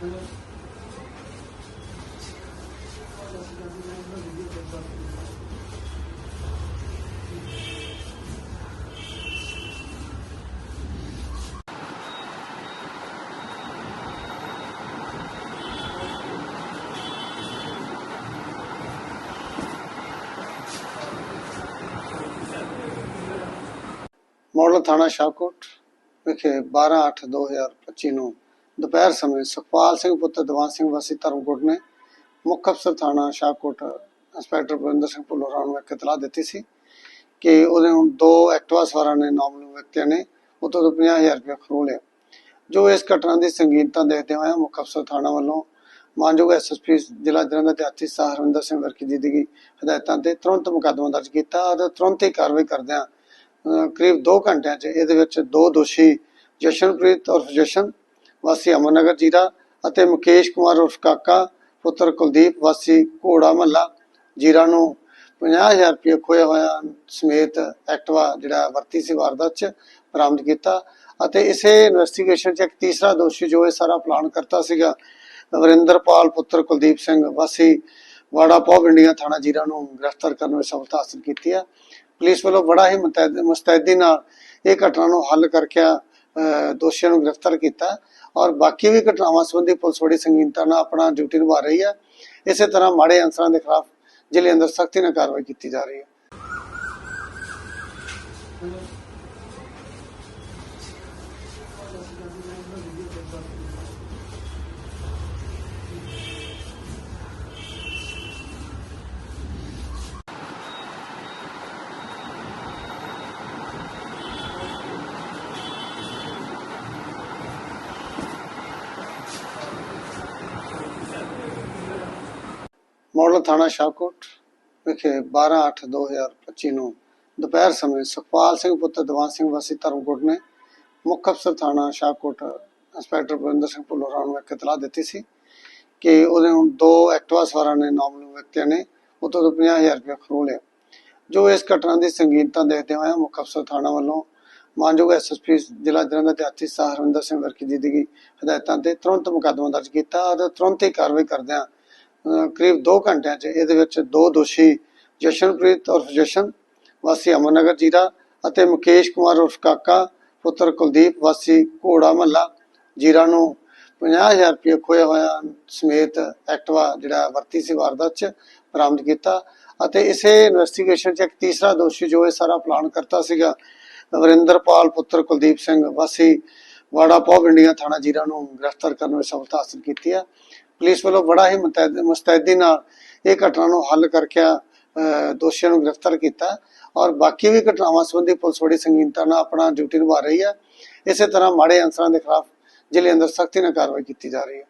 Model ਥਾਣਾ ਸ਼ਾਹਕੋਟ ਵਿਖੇ 12/8/2025 ਨੂੰ ਦੁਪਹਿਰ ਸਮੇਂ ਸੁਖਪਾਲ ਸਿੰਘ ਪੁੱਤਰ ਦੀਵਾਨ ਸਿੰਘ ਵਾਸੀ ਧਰਮਕੋਟ ਨੇ ਮੁੱਖ ਅਫਸਰ ਥਾਣਾ ਸ਼ਾਹਕੋਟ, ਇੰਸਪੈਕਟਰ ਬਰਿੰਦਰ ਸਿੰਘ ਭੁੱਲੋਰਾ ਨੂੰ ਇੱਕ ਇਤਲਾਹ ਦਿੱਤੀ ਸੀ ਕਿ ਉਹਦੇ ਹੁਣ ਦੋ ਐਕਟਿਵਾ ਸਵਾਰਾਂ ਨੇ ਨਾਮਲੂਮ ਵਿਅਕਤੀਆਂ ਨੇ ਉਹ ਤੋਂ 50000 ਰੁਪਏ ਖੋਹ ਲਿਆ। ਜੋ ਇਸ ਘਟਨਾ ਦੀ ਸੰਗੀਨਤਾ ਦੇਖਦੇ ਹੋਏ ਮੁੱਖ ਅਫਸਰ ਥਾਣਾ ਵੱਲੋਂ ਮਾਨਯੋਗ ਐਸਐਸਪੀ ਜ਼ਿਲ੍ਹਾ ਜਲੰਧਰ ਦੇ ਆਤੀ ਸਾਹ ਹਰਵਿੰਦਰ ਸਿੰਘ ਵਰਕੀ ਜੀ ਦੀ ਹਦਾਇਤਾਂ ਤੇ ਤੁਰੰਤ ਮੁਕੱਦਮਾ ਦਰਜ ਕੀਤਾ ਅਤੇ ਤੁਰੰਤ ਹੀ ਕਾਰਵਾਈ ਕਰਦਿਆਂ ਕਰੀਬ 2 ਘੰਟਿਆਂ 'ਚ ਇਹਦੇ ਵਿੱਚ ਦੋ ਦੋਸ਼ੀ ਜਸ਼ਨਪ੍ਰੀਤ ਔਰ ਜਸ਼ਨ ਵਾਸੀ ਅਮਨਨਗਰ ਜੀਰਾ ਅਤੇ ਮੁਕੇਸ਼ ਕੁਮਾਰ ਉਰਫ ਕਾਕਾ, ਪੁੱਤਰ ਕੁਲਦੀਪ, ਵਾਸੀ ਘੋੜਾ ਮਹੱਲਾ ਜੀਰਾ ਨੂੰ 50000 ਰੁਪਏ ਖੋਇਆ ਹੋਇਆ ਸਮੇਤ ਐਕਟਵਾ ਜਿਹੜਾ ਵਰਤੀ ਸੀ ਵਾਰਦਾਤ 'ਚ ਬਰਾਮਦ ਕੀਤਾ ਅਤੇ ਇਸੇ ਇਨਵੈਸਟੀਗੇਸ਼ਨ 'ਚ ਇੱਕ ਤੀਸਰਾ ਦੋਸ਼ੀ ਜੋ ਇਹ ਸਾਰਾ ਪਲਾਨ ਕਰਤਾ ਸੀਗਾ, ਨਵਰਿੰਦਰਪਾਲ ਪੁੱਤਰ ਕੁਲਦੀਪ ਸਿੰਘ, ਵਾਸੀ ਵਾੜਾ ਪੌ ਇੰਡੀਆ ਥਾਣਾ ਜੀਰਾ ਨੂੰ ਗ੍ਰਿਫਤਾਰ ਕਰਨ ਵਿੱਚ ਸਫਲਤਾ ਹਾਸਲ ਕੀਤੀ ਹੈ। ਪੁਲਿਸ ਵੱਲੋਂ ਬੜਾ ਹੀ ਮੁਸਤੈਦੀ ਨਾਲ ਇਹ ਘਟਨਾ ਨੂੰ ਹੱਲ ਕਰਕੇ ਦੋਸ਼ੀਆਂ ਨੂੰ ਗ੍ਰਿਫਤਾਰ ਕੀਤਾ ਔਰ ਬਾਕੀ ਵੀ ਘਟਨਾਵਾਂ ਸੰਬੰਧੀ ਪੁਲਿਸ ਬੜੀ ਸੰਗੀਨਤਾ ਨਾਲ ਆਪਣਾ ਡਿਊਟੀ ਨਿਭਾ ਰਹੀ ਹੈ। ਇਸੇ ਤਰ੍ਹਾਂ ਮਾੜੇ ਅਨਸਰਾਂ ਦੇ ਖਿਲਾਫ ਜ਼ਿਲ੍ਹੇ ਅੰਦਰ ਸਖਤੀ ਨਾਲ ਕਾਰਵਾਈ ਕੀਤੀ ਜਾ ਰਹੀ ਹੈ। ਮਾਡਲ ਥਾਣਾ ਸ਼ਾਹਕੋਟ ਵਿਖੇ 12/8/2025 ਨੂੰ ਦੁਪਹਿਰ ਸਮੇਂ ਸੁਖਪਾਲ ਸਿੰਘ ਪੁੱਤਰ ਦੀਵਾਨ ਸਿੰਘ ਵਾਸੀ ਧਰਮਕੋਟ ਨੇ ਮੁੱਖ ਅਫਸਰ ਥਾਣਾ ਸ਼ਾਹਕੋਟ ਇੰਸਪੈਕਟਰ ਬਰਿੰਦਰ ਸਿੰਘ ਭੁੱਲੋਰਾ ਨੂੰ ਇੱਕ ਇਤਲਾਹ ਦਿੱਤੀ ਸੀ ਕਿ ਉਹਦੇ ਹੁਣ ਦੋ ਐਕਟਿਵਾ ਸਵਾਰਾਂ ਨੇ ਨਾਮਲੂਮ ਵਿਅਕਤੀਆਂ ਨੇ, ਉਹ ਤੋਂ 50000 ਰੁਪਏ ਖੋਹ ਲਿਆ। ਜੋ ਇਸ ਘਟਨਾ ਦੀ ਸੰਗੀਨਤਾ ਦੇਖਦੇ ਹੋਏ ਮੁੱਖ ਅਫਸਰ ਥਾਣਾ ਵੱਲੋਂ ਮਾਨਯੋਗ ਐਸਐਸਪੀ ਜ਼ਿਲ੍ਹਾ ਜਲੰਧਰ ਦੇ ਆਤੀ ਸਾਹ ਹਰਵਿੰਦਰ ਸਿੰਘ ਵਰਕੀ ਜੀ ਦੀ ਹਦਾਇਤਾਂ ਤੇ ਤੁਰੰਤ ਮੁਕੱਦਮਾ ਦਰਜ ਕੀਤਾ ਅਤੇ ਤੁਰੰਤ ਹੀ ਕਾਰਵਾਈ ਕਰਦਿਆਂ ਕਰੀਬ 2 ਘੰਟਿਆਂ 'ਚ ਇਹਦੇ ਵਿੱਚ ਦੋ ਦੋਸ਼ੀ ਜਸ਼ਨਪ੍ਰੀਤ ਉਰਫ ਜਸ਼ਨ, ਵਾਸੀ ਅਮਨਨਗਰ ਜੀਰਾ ਅਤੇ ਮੁਕੇਸ਼ ਕੁਮਾਰ ਉਰਫ ਕਾਕਾ, ਪੁੱਤਰ ਕੁਲਦੀਪ, ਵਾਸੀ ਘੋੜਾ ਮਹੱਲਾ ਜੀਰਾ ਨੂੰ 50000 ਰੁਪਏ ਖੋਇਆ ਹੋਇਆ ਸਮੇਤ ਐਕਟਵਾ ਜਿਹੜਾ ਵਰਤੀ ਸੀ ਵਾਰਦਾਤ 'ਚ ਬਰਾਮਦ ਕੀਤਾ ਅਤੇ ਇਸੇ ਇਨਵੈਸਟੀਗੇਸ਼ਨ 'ਚ ਇੱਕ ਤੀਸਰਾ ਦੋਸ਼ੀ ਜੋ ਇਹ ਸਾਰਾ ਪਲਾਨ ਕਰਤਾ ਸੀਗਾ, ਨਵਰਿੰਦਰਪਾਲ ਪੁੱਤਰ ਕੁਲਦੀਪ ਸਿੰਘ, ਵਾਸੀ ਵਾੜਾ ਪੌ ਥਾਣਾ ਜੀਰਾ ਨੂੰ ਗ੍ਰਿਫਤਾਰ ਕਰਨ ਵਿੱਚ ਸਫਲਤਾ ਹਾਸਲ ਕੀਤੀ ਹੈ। ਪੁਲਿਸ ਵੱਲੋਂ ਬੜਾ ਹੀ ਮੁਸਤੈਦੀ ਨਾਲ ਇਹ ਘਟਨਾ ਨੂੰ ਹੱਲ ਕਰਕੇ ਦੋਸ਼ੀਆਂ ਨੂੰ ਗ੍ਰਿਫਤਾਰ ਕੀਤਾ ਔਰ ਬਾਕੀ ਵੀ ਘਟਨਾਵਾਂ ਸੰਬੰਧੀ ਪੁਲਿਸ ਬੜੀ ਸੰਗੀਨਤਾ ਨਾਲ ਆਪਣਾ ਡਿਊਟੀ ਨਿਭਾ ਰਹੀ ਹੈ। ਇਸੇ ਤਰ੍ਹਾਂ ਮਾੜੇ ਅਨਸਰਾਂ ਦੇ ਖਿਲਾਫ ਜ਼ਿਲ੍ਹੇ ਅੰਦਰ ਸਖਤੀ ਨਾਲ ਕਾਰਵਾਈ ਕੀਤੀ ਜਾ ਰਹੀ ਹੈ।